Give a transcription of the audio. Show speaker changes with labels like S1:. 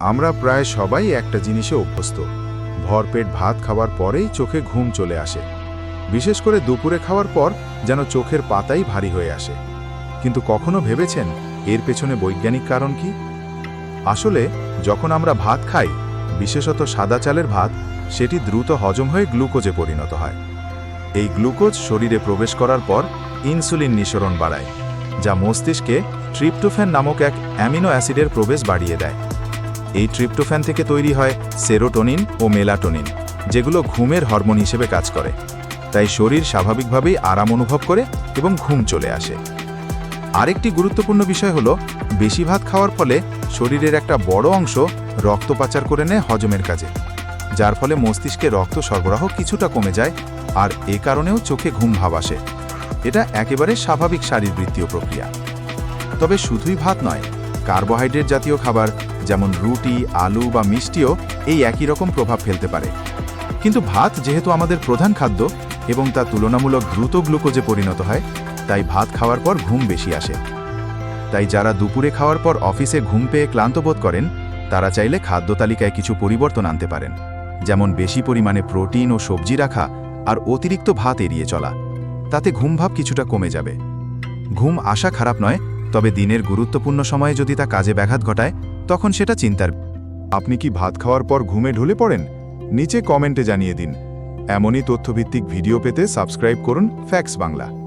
S1: আমরা প্রায় সবাই একটা জিনিসে অভ্যস্ত। ভরপেট ভাত খাওয়ার পরেই চোখে ঘুম চলে আসে। বিশেষ করে দুপুরে খাওয়ার পর যেন চোখের পাতাই ভারী হয়ে আসে। কিন্তু কখনো ভেবেছেন এর পেছনে বৈজ্ঞানিক কারণ কি? আসলে, যখন আমরা ভাত খাই, বিশেষত সাদা চালের ভাত, সেটি দ্রুত হজম হয়ে গ্লুকোজে পরিণত হয়। এই গ্লুকোজ শরীরে প্রবেশ করার পর ইনসুলিন নিঃসরণ বাড়ায়, যা মস্তিষ্কে ট্রিপ্টোফ্যান নামক এক অ্যামিনো অ্যাসিডের প্রবেশ বাড়িয়ে দেয়। এই ট্রিপ্টোফ্যান থেকে তৈরি হয় সেরোটোনিন ও মেলাটোনিন, যেগুলো ঘুমের হরমোন হিসেবে কাজ করে। তাই শরীর স্বাভাবিকভাবেই আরাম অনুভব করে এবং ঘুম চলে আসে। আরেকটি গুরুত্বপূর্ণ বিষয় হলো, বেশি ভাত খাওয়ার ফলে শরীরের একটা বড় অংশ রক্ত পাচার করে নেয় হজমের কাজে, যার ফলে মস্তিষ্কে রক্ত সরবরাহ কিছুটা কমে যায় আর এ কারণেও চোখে ঘুম ভাব আসে। এটা একেবারে স্বাভাবিক শারীরবৃত্তীয় প্রক্রিয়া। তবে শুধুই ভাত নয়, কার্বোহাইড্রেট জাতীয় খাবার যেমন রুটি, আলু বা মিষ্টিও এই একই রকম প্রভাব ফেলতে পারে। কিন্তু ভাত যেহেতু আমাদের প্রধান খাদ্য এবং তা তুলনামূলক দ্রুত গ্লুকোজে পরিণত হয়, তাই ভাত খাওয়ার পর ঘুম বেশি আসে। তাই যারা দুপুরে খাওয়ার পর অফিসে ঘুম পেয়ে ক্লান্ত বোধ করেন, তারা চাইলে খাদ্য তালিকায় কিছু পরিবর্তন আনতে পারেন। যেমন বেশি পরিমাণে প্রোটিন ও সবজি রাখা আর অতিরিক্ত ভাত এড়িয়ে চলা। তাতে ঘুমভাব কিছুটা কমে যাবে। ঘুম আসা খারাপ নয়, তবে দিনের গুরুত্বপূর্ণ সময়ে যদি তা কাজে ব্যাঘাত ঘটায় তখন সেটা চিন্তার। আপনি কি ভাত খাওয়ার পর ঘুমে ঢুলে পড়েন? নিচে কমেন্টে জানিয়ে দিন। এমনই তথ্যভিত্তিক ভিডিও পেতে সাবস্ক্রাইব করুন ফ্যাক্স বাংলা।